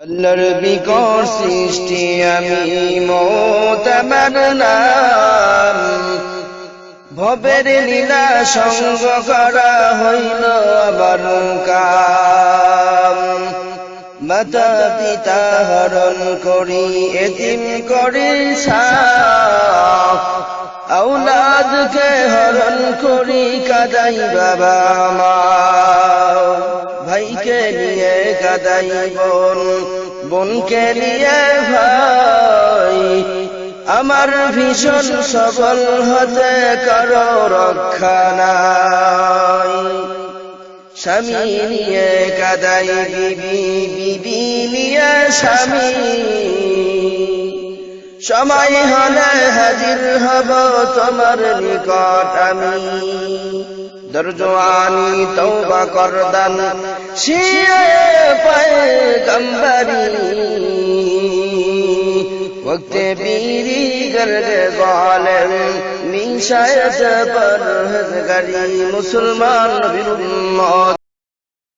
আল্লাহর বিকট সৃষ্টি আমি মত আমার নাম ভবের লীলা সঙ্গ করা হইল আবার মাতা পিতা হরণ করি, এতিম করি আউলাদকে হরণ করি, কাদাই বাবা মা। কাদাই বোন, বোনকে নিয়ে ভাই, আমার ভীষণ সবল হতে করো রক্ষা নাই। স্বামী নিয়ে কাদাই, বিবি বিবি নিয়ে স্বামী। সময় হলে হাজির হব তোমার নিকট আমি দরজওয়ানি তৌবা করদান শিয়ে পায়ে গম্বরি وقت بیری گرگ ظالم می شاید پرهزگری مسلمان بر